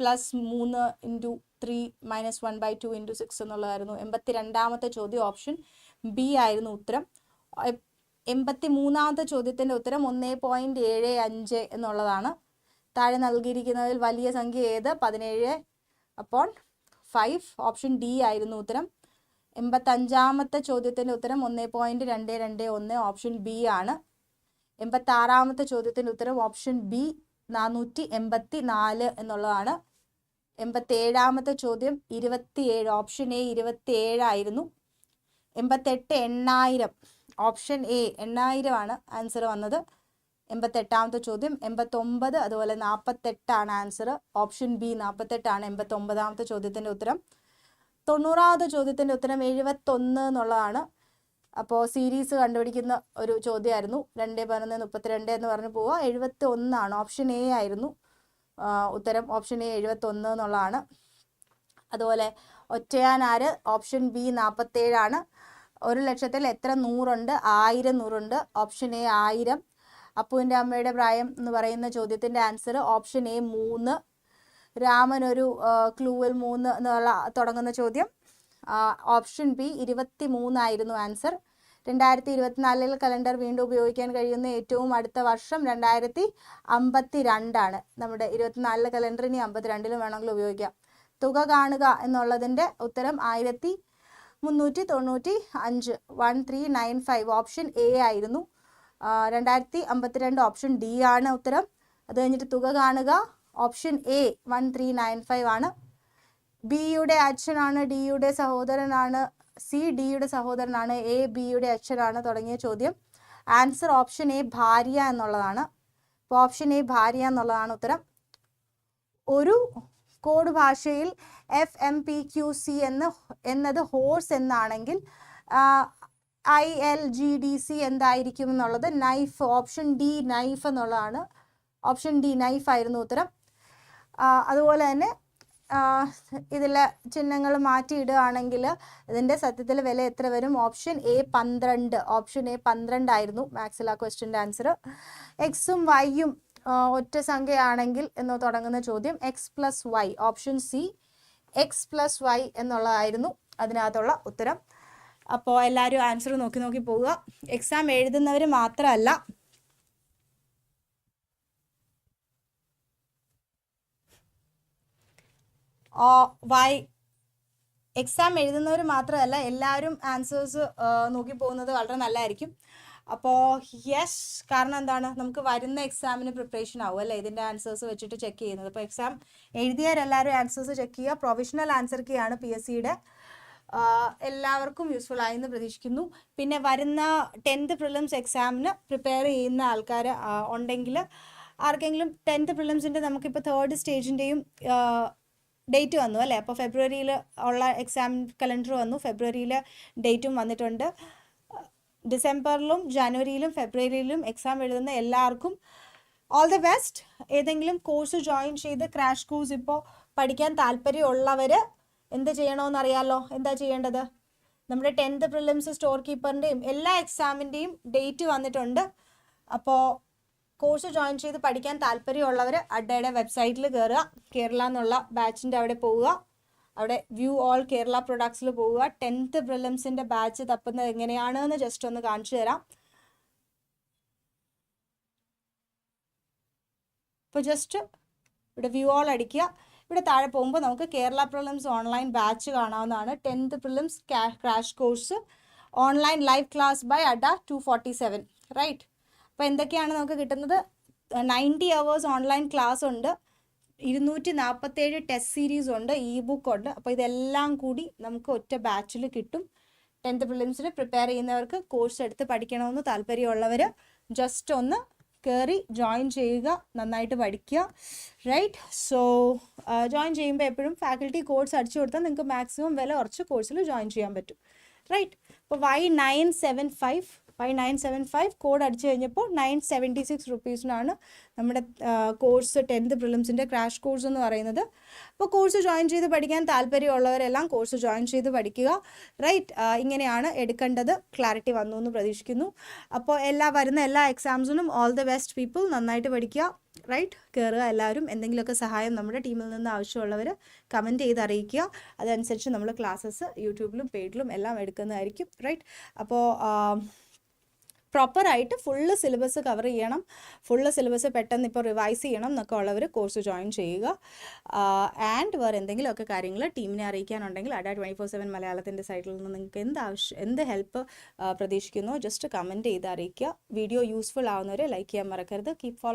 പ്ലസ് മൂന്ന് into three minus one by two into six എന്നുള്ളതായിരുന്നു എൺപത്തി രണ്ടാമത്തെ ചോദ്യം ഓപ്ഷൻ ബി ആയിരുന്നു ഉത്തരം. എൺപത്തി മൂന്നാമത്തെ ചോദ്യത്തിന്റെ ഉത്തരം ഒന്നേ പോയിന്റ് ഏഴ് അഞ്ച് എന്നുള്ളതാണ്. താഴെ നൽകിയിരിക്കുന്നതിൽ വലിയ സംഖ്യ ഏത്? പതിനേഴ്. അപ്പോൾ ഫൈവ് ഓപ്ഷൻ ഡി ആയിരുന്നു ഉത്തരം. എൺപത്തഞ്ചാമത്തെ ചോദ്യത്തിന്റെ ഉത്തരം ഒന്നേ പോയിന്റ് രണ്ട് രണ്ട് ഒന്ന് ഓപ്ഷൻ ബി ആണ്. എൺപത്താറാമത്തെ ചോദ്യത്തിന്റെ ഉത്തരം ഓപ്ഷൻ ബി നാനൂറ്റി എൺപത്തി നാല് എന്നുള്ളതാണ്. എൺപത്തേഴാമത്തെ ചോദ്യം ഇരുപത്തിയേഴ് ഓപ്ഷൻ എ ഇരുപത്തിയേഴായിരുന്നു. എൺപത്തെട്ട് എണ്ണായിരം ഓപ്ഷൻ എ എണ്ണായിരമാണ് ആൻസർ വന്നത്. എൺപത്തെട്ടാമത്തെ ചോദ്യം എൺപത്തൊമ്പത് അതുപോലെ നാൽപ്പത്തെട്ടാണ് ആൻസർ ഓപ്ഷൻ ബി നാൽപ്പത്തെട്ടാണ് എൺപത്തൊമ്പതാമത്തെ ചോദ്യത്തിന്റെ ഉത്തരം. തൊണ്ണൂറാമത്തെ ചോദ്യത്തിന്റെ ഉത്തരം എഴുപത്തൊന്ന് എന്നുള്ളതാണ്. അപ്പോൾ സീരീസ് കണ്ടുപിടിക്കുന്ന ഒരു ചോദ്യമായിരുന്നു. രണ്ട് പതിനൊന്ന് മുപ്പത്തിരണ്ട് എന്ന് പറഞ്ഞ് പോവുക. എഴുപത്തി ഒന്നാണ് ഓപ്ഷൻ എ ആയിരുന്നു. ഉത്തരം ഓപ്ഷൻ എ എഴുപത്തൊന്ന് എന്നുള്ളതാണ്. അതുപോലെ ഒറ്റയാനാര് ഓപ്ഷൻ ബി നാൽപ്പത്തേഴാണ് ഒരു ലക്ഷത്തിൽ എത്ര നൂറുണ്ട്? ആയിരം നൂറുണ്ട്. ഓപ്ഷൻ എ ആയിരം. അപ്പുവിന്റെ അമ്മയുടെ പ്രായം എന്ന് പറയുന്ന ചോദ്യത്തിന്റെ ആൻസർ ഓപ്ഷൻ എ മൂന്ന്. രാമൻ ഒരു ക്ലൂവിൽ മൂന്ന് എന്നുള്ള തുടങ്ങുന്ന ചോദ്യം. ഓപ്ഷൻ ബി ഇരുപത്തി മൂന്നായിരുന്നു ആൻസർ. രണ്ടായിരത്തി ഇരുപത്തിനാലിൽ കലണ്ടർ വീണ്ടും ഉപയോഗിക്കാൻ കഴിയുന്ന ഏറ്റവും അടുത്ത വർഷം രണ്ടായിരത്തി അമ്പത്തി രണ്ടാണ് നമ്മുടെ ഇരുപത്തിനാലിലെ കലണ്ടർ ഇനി അമ്പത്തിരണ്ടിലും വേണമെങ്കിൽ ഉപയോഗിക്കാം. തുക കാണുക എന്നുള്ളതിന്റെ ഉത്തരം ആയിരത്തി മുന്നൂറ്റി തൊണ്ണൂറ്റി അഞ്ച് one three nine five option A ആയിരുന്നു. രണ്ടായിരത്തി അമ്പത്തിരണ്ട് ഓപ്ഷൻ ഡി ആണ് ഉത്തരം. അത് കഴിഞ്ഞിട്ട് തുക കാണുക. Option A one three nine five ആണ്. ബിയുടെ അച്ഛനാണ് ഡിയുടെ സഹോദരനാണ് സി ഡിയുടെ സഹോദരനാണ് എ ബിയുടെ അച്ഛനാണ് തുടങ്ങിയ ചോദ്യം. ആൻസർ ഓപ്ഷൻ എ ഭാര്യ എന്നുള്ളതാണ്. അപ്പോൾ ഓപ്ഷൻ എ ഭാര്യ എന്നുള്ളതാണ് ഉത്തരം. ഒരു കോഡ് ഭാഷയിൽ F M P Q C എന്ന് എന്നത് ഹോഴ്സ് എന്നാണെങ്കിൽ I L G D C എന്തായിരിക്കും എന്നുള്ളത് നൈഫ് ഓപ്ഷൻ ഡി നൈഫ് എന്നുള്ളതാണ്. ഓപ്ഷൻ ഡി നൈഫ് ആയിരുന്നു ഉത്തരം. അതുപോലെ തന്നെ ഇതിലെ ചിഹ്നങ്ങൾ മാറ്റിയിടുകയാണെങ്കിൽ ഇതിന്റെ സത്യത്തിൽ വില എത്ര വരും? ഓപ്ഷൻ എ പന്ത്രണ്ട്. ഓപ്ഷൻ എ പന്ത്രണ്ടായിരുന്നു ആ ക്വസ്റ്റ്യന്റെ ആൻസർ എക്സും വൈയും ഒറ്റ സംഖ്യയാണെങ്കിൽ എന്ന് തുടങ്ങുന്ന ചോദ്യം X plus Y option C X plus Y എന്നുള്ളതായിരുന്നു അതിനകത്തുള്ള ഉത്തരം. അപ്പോൾ എല്ലാവരും ആൻസർ നോക്കി നോക്കി പോവുക. എക്സാം എഴുതുന്നവർ മാത്രമല്ല വൈ എക്സാം എഴുതുന്നവർ മാത്രമല്ല എല്ലാവരും ആൻസേഴ്സ് നോക്കി പോകുന്നത് വളരെ നല്ലതായിരിക്കും. അപ്പോൾ യെസ് കാരണം എന്താണ്? നമുക്ക് വരുന്ന എക്സാമിന് പ്രിപ്പറേഷൻ ആവും അല്ലേ? ഇതിന്റെ ആൻസേഴ്സ് വെച്ചിട്ട് ചെക്ക് ചെയ്യുന്നത്. അപ്പോൾ എക്സാം എഴുതിയവരെല്ലാവരും ആൻസേഴ്സ് ചെക്ക് ചെയ്യുക. പ്രൊവിഷണൽ ആൻസർ കീയാണ് പി എസ് സിയുടെ എല്ലാവർക്കും യൂസ്ഫുൾ ആയെന്ന് പ്രതീക്ഷിക്കുന്നു. പിന്നെ വരുന്ന ടെൻത്ത് പ്രിലിംസ് എക്സാമിന് പ്രിപ്പയർ ചെയ്യുന്ന ആൾക്കാർ ഉണ്ടെങ്കിൽ ആർക്കെങ്കിലും ടെൻത്ത് പ്രിലിംസിന്റെ നമുക്കിപ്പോൾ തേർഡ് സ്റ്റേജിന്റെയും ഡേറ്റ് വന്നു അല്ലേ? അപ്പോൾ ഫെബ്രുവരിയിൽ ഉള്ള എക്സാം കലണ്ടർ വന്നു. ഫെബ്രുവരിയിൽ ഡേറ്റും വന്നിട്ടുണ്ട്. ഡിസംബറിലും ജനുവരിയിലും ഫെബ്രുവരിയിലും എക്സാം എഴുതുന്ന എല്ലാവർക്കും ഓൾ ദി ബെസ്റ്റ് ഏതെങ്കിലും കോഴ്സ് ജോയിൻ ചെയ്ത് ക്രാഷ് കോഴ്സ് ഇപ്പോൾ പഠിക്കാൻ താല്പര്യമുള്ളവർ എന്ത് ചെയ്യണമെന്ന് അറിയാമല്ലോ എന്താ ചെയ്യേണ്ടത്? നമ്മുടെ ടെൻത്ത് പ്രിലിംസ് സ്റ്റോർ കീപ്പറിന്റെയും എല്ലാ എക്സാമിന്റെയും ഡേറ്റ് വന്നിട്ടുണ്ട്. അപ്പോൾ കോഴ്സ് ജോയിൻ ചെയ്ത് പഠിക്കാൻ താല്പര്യമുള്ളവർ അഡ്ഡയുടെ വെബ്സൈറ്റിൽ കയറുക കേരള എന്നുള്ള ബാച്ചിന്റെ അവിടെ പോവുക. അവിടെ വ്യൂ ഓൾ കേരള പ്രൊഡക്ട്സിൽ പോവുക. ടെൻത്ത് പ്രിലിംസിന്റെ ബാച്ച് തപ്പുന്നത് എങ്ങനെയാണ് എന്ന് ജസ്റ്റ് ഒന്ന് കാണിച്ചു തരാം. ഇപ്പോൾ ജസ്റ്റ് ഇവിടെ വ്യൂ ഓൾ അടിക്കുക. ഇവിടെ താഴെ പോകുമ്പോൾ നമുക്ക് കേരള പ്രിലിംസ് ഓൺലൈൻ ബാച്ച് കാണാവുന്നതാണ്. Tenth prelims crash course online live class by Adda two forty seven right അപ്പോൾ എന്തൊക്കെയാണ് നമുക്ക് കിട്ടുന്നത്? നയന്റി അവേഴ്സ് ഓൺലൈൻ ക്ലാസ് ഉണ്ട്. ഇരുന്നൂറ്റി നാൽപ്പത്തേഴ് ടെസ്റ്റ് സീരീസ് ഉണ്ട് ഇ ബുക്ക് ഉണ്ട്. അപ്പോൾ ഇതെല്ലാം കൂടി നമുക്ക് ഒറ്റ ബാച്ചിൽ കിട്ടും. ടെൻത്ത് പ്രിലിംസിന് പ്രിപ്പയർ ചെയ്യുന്നവർക്ക് കോഴ്സ് എടുത്ത് പഠിക്കണമെന്ന് താല്പര്യമുള്ളവർ ജസ്റ്റ് ഒന്ന് കയറി ജോയിൻ ചെയ്യുക നന്നായിട്ട് പഠിക്കുക. റൈറ്റ് സോ ജോയിൻ ചെയ്യുമ്പോൾ എപ്പോഴും ഫാക്കൽറ്റി കോഴ്സ് അടിച്ചു കൊടുത്താൽ നിങ്ങൾക്ക് മാക്സിമം വില കുറച്ച് കോഴ്സിൽ ജോയിൻ ചെയ്യാൻ പറ്റും. റൈറ്റ് അപ്പോൾ Y nine seven five Y nine seven five code അടിച്ചു കഴിഞ്ഞപ്പോൾ നയൻ സെവന്റി സിക്സ് റുപ്പീസിനാണ് നമ്മുടെ കോഴ്സ് ടെൻത്ത് പ്രിലിംസിന്റെ ക്രാഷ് കോഴ്സ് എന്ന് പറയുന്നത്. അപ്പോൾ കോഴ്സ് ജോയിൻ ചെയ്ത് പഠിക്കാൻ താല്പര്യമുള്ളവരെല്ലാം കോഴ്സ് ജോയിൻ ചെയ്ത് പഠിക്കുക. റൈറ്റ് ഇങ്ങനെയാണ് എടുക്കേണ്ടത്. ക്ലാരിറ്റി വന്നു എന്ന് പ്രതീക്ഷിക്കുന്നു. അപ്പോൾ എല്ലാ വരുന്ന എല്ലാ എക്സാംസിനും ഓൾ ദ ബെസ്റ്റ് പീപ്പിൾ നന്നായിട്ട് പഠിക്കുക. റൈറ്റ് കയറുക എല്ലാവരും. എന്തെങ്കിലുമൊക്കെ സഹായം നമ്മുടെ ടീമിൽ നിന്ന് ആവശ്യമുള്ളവർ കമന്റ് ചെയ്ത് അറിയിക്കുക. അതനുസരിച്ച് നമ്മൾ ക്ലാസ്സസ് യൂട്യൂബിലും പേജിലും എല്ലാം എടുക്കുന്നതായിരിക്കും. റൈറ്റ് അപ്പോൾ പ്രോപ്പറായിട്ട് ഫുള്ള് സിലബസ് കവർ ചെയ്യണം. ഫുള്ള് സിലബസ് പെട്ടെന്ന് ഇപ്പോൾ റിവൈസ് ചെയ്യണം എന്നൊക്കെ ഉള്ളവർ കോഴ്സ് ജോയിൻ ചെയ്യുക. ആൻഡ് വേറെ എന്തെങ്കിലുമൊക്കെ കാര്യങ്ങൾ ടീമിനെ അറിയിക്കാനുണ്ടെങ്കിൽ അഡാ ട്വന്റി ഫോർ സെവൻ മലയാളത്തിന്റെ സൈറ്റിൽ നിന്ന് നിങ്ങൾക്ക് എന്ത് ആവശ്യം എന്ത് ഹെൽപ്പ് പ്രതീക്ഷിക്കുന്നു ജസ്റ്റ് കമന്റ് ചെയ്ത് അറിയിക്കുക. വീഡിയോ യൂസ്ഫുൾ ആവുന്നവരെ ലൈക്ക് ചെയ്യാൻ മറക്കരുത്. Keep follow